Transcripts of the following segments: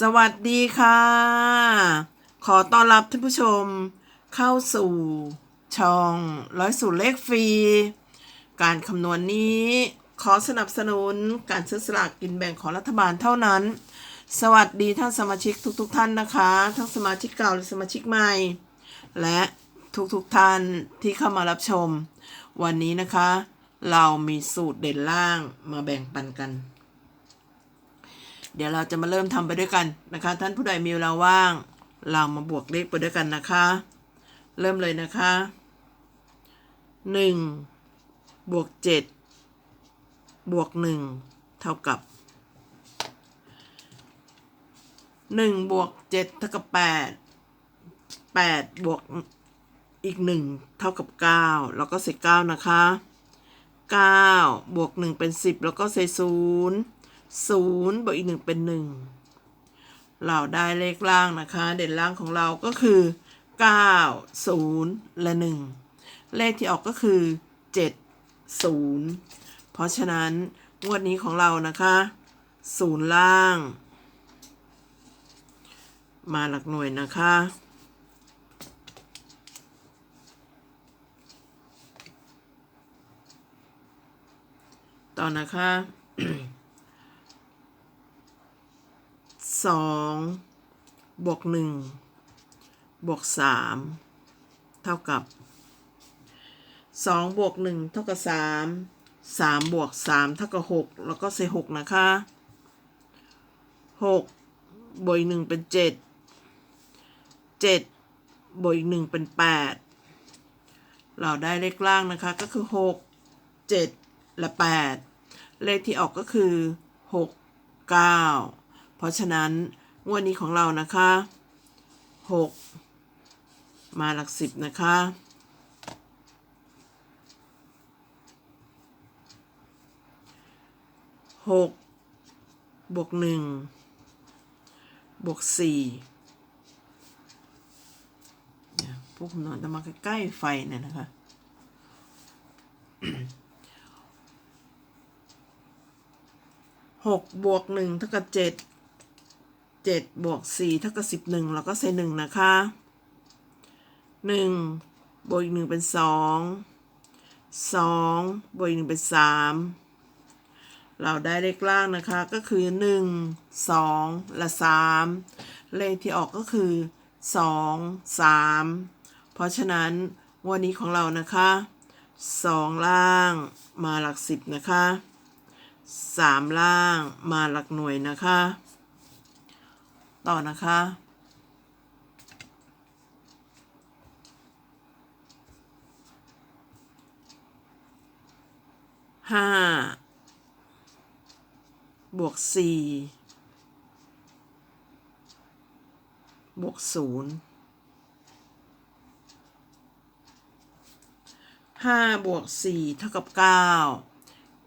สวัสดีค่ะ ขอต้อนรับท่านผู้ชมเข้าสู่ช่องร้อยสูตรเลขฟรี การคำนวณนี้ขอสนับสนุนการซื้อสลากกินแบ่งของรัฐบาลเท่านั้น สวัสดีท่านสมาชิกทุกๆทท่านนะคะ ทั้งสมาชิกเก่าและสมาชิกใหม่ และทุกๆทท่านที่เข้ามารับชม วันนี้นะคะ เรามีสูตรเด่นล่างมาแบ่งปันกัน เดี๋ยวเราจะมาเริ่มทำไปด้วยกันนะคะ ท่านผู้ใดมีเวลาว่าง เรามาบวกเลขไปด้วยกันนะคะ เริ่มเลยนะคะหนึ่งบวกเจ็ดบวกหนึ่งเท่ากับหนึ่งบวกเจ็ดเท่ากับแปดแปดบวกอีกหนึ่งเท่ากับเก้าแล้วก็ใส่เก้านะคะเก้าบวกหนึ่งเป็นสิบแล้วก็ใส่ศูนย์ ศูนย์บวกอีกหนึ่งเป็นหนึ่งเราได้เลขล่างนะคะ เด่นล่างของเราก็คือเก้าศูนย์และหนึ่งเลขที่ออกก็คือเจ็ดศูนย์เพราะฉะนั้นงวดนี้ของเรานะคะศูนย์ล่าง มาหลักหน่วยนะคะต่อนะคะ สองบวกหนึ่งบวกสามเท่ากับสองบวกหนึ่งเท่ากับสามสามบวกสามเท่ากับหกแล้วก็ใส่หกนะคะหกบวกหนึ่งเป็นเจ็ดเจ็ดบวกหนึ่งเป็นแปดเราได้เลขล่างนะคะก็คือหกเจ็ดและแปดเลขที่ออกก็คือหกเก้า ราะฉะนั้นงวดนี้ของเรานะคะหกมาหลักสิบนะคะหกบวกหนึ่งบวกสี่พวกนอนจะมาใกล้ๆไฟเนี่ยนะคะหกบวกหนึ่งเท่ากับเจ็ด เจ็ดบวกสี่เท่ากับสิบหนึ่งแล้วก็ใส่หนึ่งนะคะหนึ่งบวกอีกหนึ่งเป็นสองสองบวกอีกหนึ่งเป็นสามเราได้เลขล่างนะคะก็คือหนึ่งสองและสามเลขที่ออกก็คือสองสามเพราะฉะนั้นวันนี้ของเรานะคะสองล่างมาหลักสิบนะคะสามล่างมาหลักหน่วยนะคะ ต่อนะคะ ห้า บวกสี่บวกศูนย์ห้าบวกสี่เท่ากับเก้า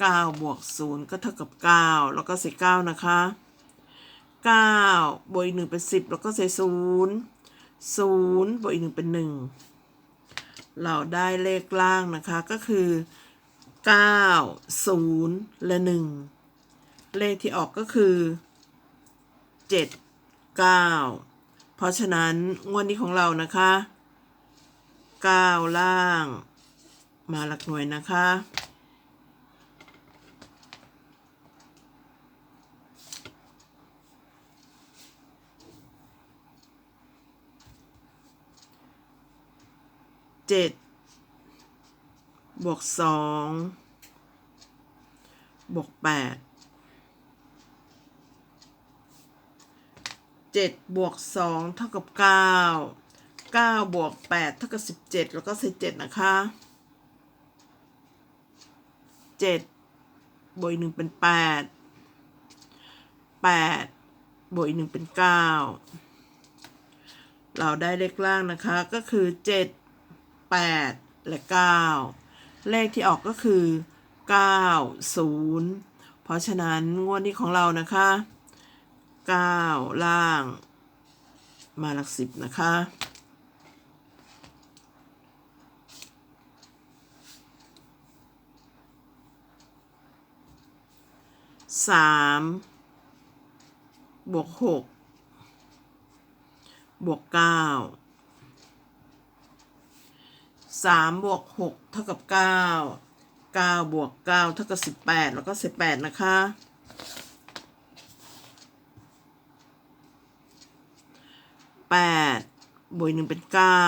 เก้าบวกศูนย์ก็เท่ากับเก้าแล้วก็ใส่เก้านะคะ เก้าบวกอีกหนึ่งเป็นสิบแล้วก็ใส่ศูนย์ศูนย์บวกอีกหนึ่งเป็นหนึ่งเราได้เลขล่างนะคะก็คือเก้าศูนย์และหนึ่งเลขที่ออกก็คือเจ็ดเก้าเพราะฉะนั้นงวดนี้ของเรานะคะเก้าล่างมาหลักหน่วยนะคะ เจ็ดบวกสองบวกแปดเจ็ดบวกสองเท่ากับเก้าเก้าบวกแปดเท่ากับสิบเจ็ดแล้วก็ใส่เจ็ดนะคะเจ็ดบวกหนึ่งเป็นแปดแปดบวกหนึ่งเป็นเก้าเราได้เลขล่างนะคะก็คือเจ็ด แปดและเก้าเลขที่ออกก็คือเก้าศูนย์เพราะฉะนั้นงวดนี้ของเรานะคะเก้าล่าง มาหลักสิบนะคะสามบวกหกบวกเก้า สามบวกหกเท่ากับเก้าเก้าบวกเก้าเท่ากับสิบแปดแล้วก็สิบแปดนะคะแปดบวกอีกหนึ่งเป็นเก้า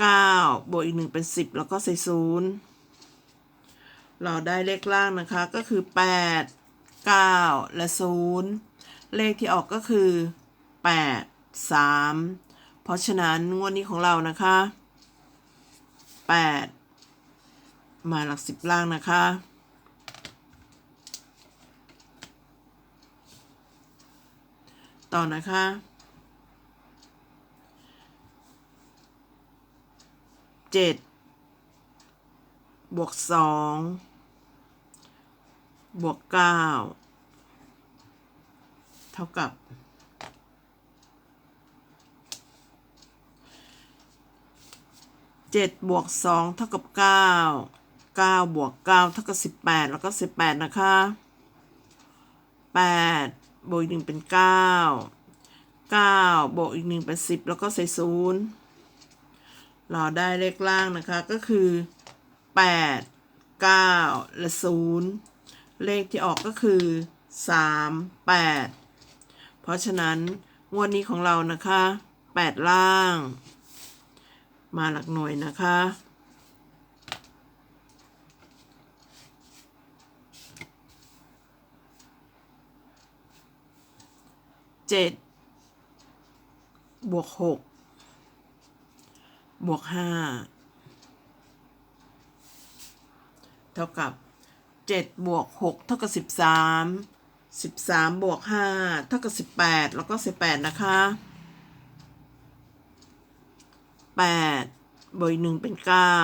เก้าบวกอีกหนึ่งเป็นสิบแล้วก็ใส่ศูนย์เราได้เลขล่างนะคะก็คือแปดเก้าและศูนย์เลขที่ออกก็คือแปดสามเพราะฉะนั้นงวดนี้ของเรานะคะ แปดมาหลักสิบล่างนะคะ ต่อนะคะเจ็ดบวกสองบวกเก้าเท่ากับ เจ็ดบวกสองเท่ากับเก้าเก้าบวกเก้าเท่ากับสิบแปดแล้วก็สิบแปดนะคะแปดบวกอีกหนึ่งเป็นเก้าเก้าบวกอีกหนึ่งเป็นสิบแล้วก็ใส่ศูนย์เราได้เลขล่างนะคะก็คือแปดเก้าและศูนย์เลขที่ออกก็คือสามแปดเพราะฉะนั้นงวดนี้ของเรานะคะแปดล่าง มาหลักหน่วยนะคะ เจ็ดบวกหกบวกห้าเท่ากับเจ็ดบวกหกเท่ากับสิบสามสิบสามบวกห้าเท่ากับสิบแปดแล้วก็สิบแปดนะคะ แปดบวกอีกหนึ่งเป็นเก้า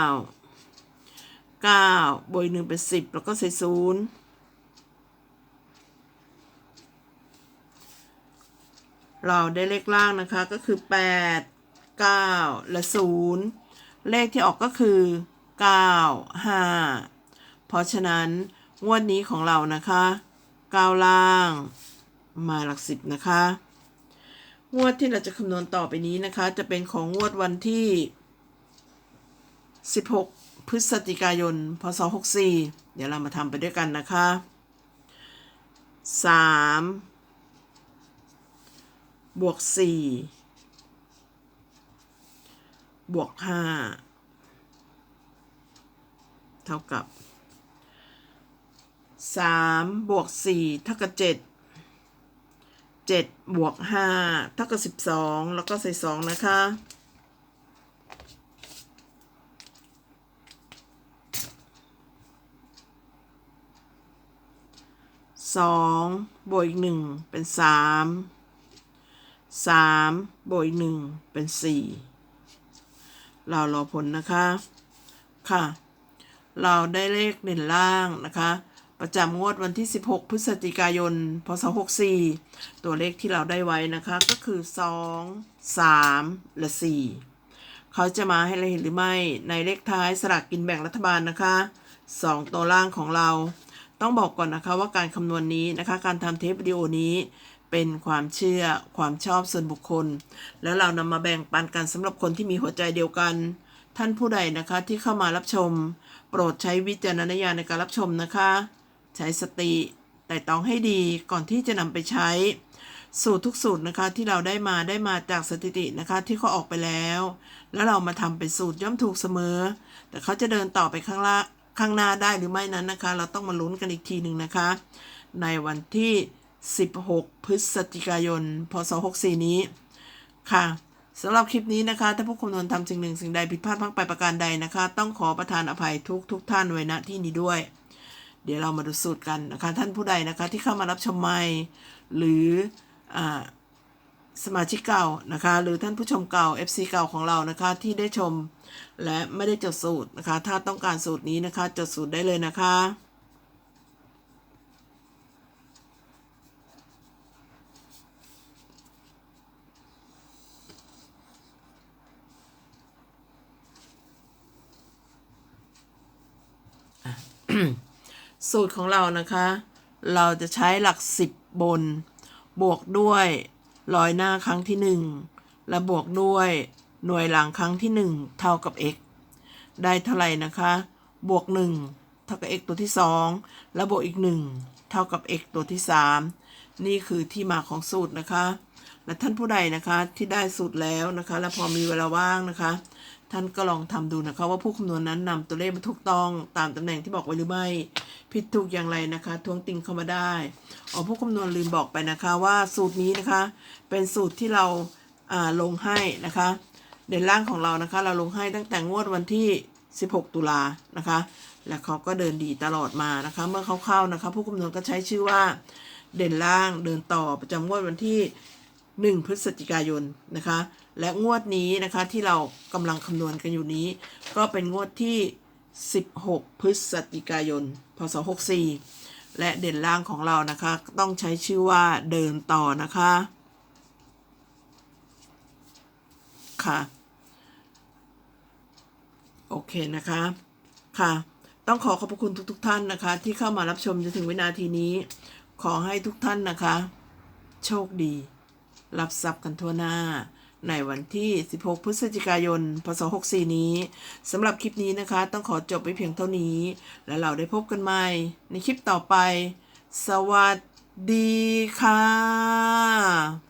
เก้าบวกอีกหนึ่งเป็นสิบแล้วก็ใส่ศูนย์เราได้เลขล่างนะคะก็คือแปดเก้าและศูนย์เลขที่ออกก็คือเก้าห้าเพราะฉะนั้นงวดนี้ของเรานะคะก้าล่างมาหลักสิบนะคะ งวดที่เราจะคำนวณต่อไปนี้นะคะ จะเป็นของงวดวันที่ 16 พฤศจิกายน พศ 64 เดี๋ยวเรามาทำไปด้วยกันนะคะ 3 บวก 4 บวก 5 เท่ากับ 3 บวก 4 เท่ากับ 7 7บวก5เท่ากับ 12 แล้วก็ใส่ 2 นะคะ สองบวกอีกหนึ่งเป็นสามสามบวกอีกหนึ่งเป็นสี่เรารอผลนะคะ ค่ะ เราได้เลขเด่นล่างนะคะ ประจำงวดวันที่ 16 พฤศจิกายน พศ 64 ตัวเลขที่เราได้ไว้นะคะก็คือ 2 3 และ 4 เขาจะมาให้เราเห็นหรือไม่ในเลขท้ายสลากกินแบ่งรัฐบาลนะคะ 2 ตัวล่างของเรา ต้องบอกก่อนนะคะว่าการคำนวณนี้นะคะ การทำเทปวิดีโอนี้เป็นความเชื่อความชอบส่วนบุคคล แล้วเรานำมาแบ่งปันกันสำหรับคนที่มีหัวใจเดียวกัน ท่านผู้ใดนะคะที่เข้ามารับชม โปรดใช้วิจารณญาณในการรับชมนะคะ ใช้สติแต่ต้องให้ดีก่อนที่จะนำไปใช้ สูตรทุกสูตรนะคะที่เราได้มาได้มาจากสถิตินะคะที่เขาออกไปแล้ว แล้วเรามาทำเป็นสูตรย่อมถูกเสมอ แต่เขาจะเดินต่อไปข้างล่างข้างหน้าได้หรือไม่นั้นนะคะ เราต้องมาลุ้นกันอีกทีหนึ่งนะคะ ในวันที่ 16 พฤศจิกายน พศ 64 นี้ค่ะสำหรับคลิปนี้นะคะ ถ้าผู้คำนวณทำสิ่งหนึ่งสิ่งใดผิดพลาดพังไปประการใดนะคะ ต้องขอประทานอภัยทุกทุกท่านไว้ณที่นี้ด้วย เดี๋ยวเรามาดูสูตรกันนะคะ ท่านผู้ใดนะคะที่เข้ามารับชมใหม่หรืออสมาชิกเก่านะคะ หรือท่านผู้ชมเก่า FC เก่าของเรานะคะที่ได้ชมและไม่ได้จดสูตรนะคะ ถ้าต้องการสูตรนี้นะคะ จดสูตรได้เลยนะคะ สูตรของเรานะคะ เราจะใช้หลัก 10 บน บวกด้วยร้อยหน้าครั้งที่หนึ่งและบวกด้วยหน่วยหลังครั้งที่หนึ่งเท่ากับ x ได้เท่าไหร่นะคะ บวกหนึ่งเท่ากับ x ตัวที่สองแล้วบวกอีกหนึ่งเท่ากับ x ตัวที่สามนี่คือที่มาของสูตรนะคะ และท่านผู้ใดนะคะที่ได้สูตรแล้วนะคะ และพอมีเวลาว่างนะคะ ท่านก็ลองทำดูนะคะ ว่าผู้คำนวณนั้นนำตัวเลขมาถูกต้องตามตำแหน่งที่บอกไว้หรือไม่ผิดถูกอย่างไรนะคะทวงติงเข้ามาได้อ๋อผู้คำนวณลืมบอกไปนะคะว่าสูตรนี้นะคะ เป็นสูตรที่เราอ่าลงให้นะคะ เด่นล่างของเรานะคะ เราลงให้ตั้งแต่งวดวันที่ 16 ตุลานะคะ และเขาก็เดินดีตลอดมานะคะ เมื่อเขาเข้านะคะ ผู้คำนวณก็ใช้ชื่อว่าเด่นล่างเดินต่อประจำงวดวันที่ 1 พฤศจิกายนนะคะ และงวดนี้นะคะที่เรากำลังคำนวณกันอยู่นี้ ก็เป็นงวดที่ 16 พฤศจิกายน พศ 64 และเด่นล่างของเรานะคะ ต้องใช้ชื่อว่าเดินต่อนะคะ ค่ะ โอเคนะคะ ค่ะ ต้องขอขอบคุณทุกๆทท่านนะคะ ที่เข้ามารับชมจนถึงวินาทีนี้ ขอให้ทุกท่านนะคะ โชคดี รับทรัพย์กันทั่วหน้า ในวันที่ 16 พฤศจิกายน พศ 64 นี้สำหรับคลิปนี้นะคะ ต้องขอจบไปเพียงเท่านี้ แล้วเราได้พบกันใหม่ ในคลิปต่อไป สวัสดีค่ะ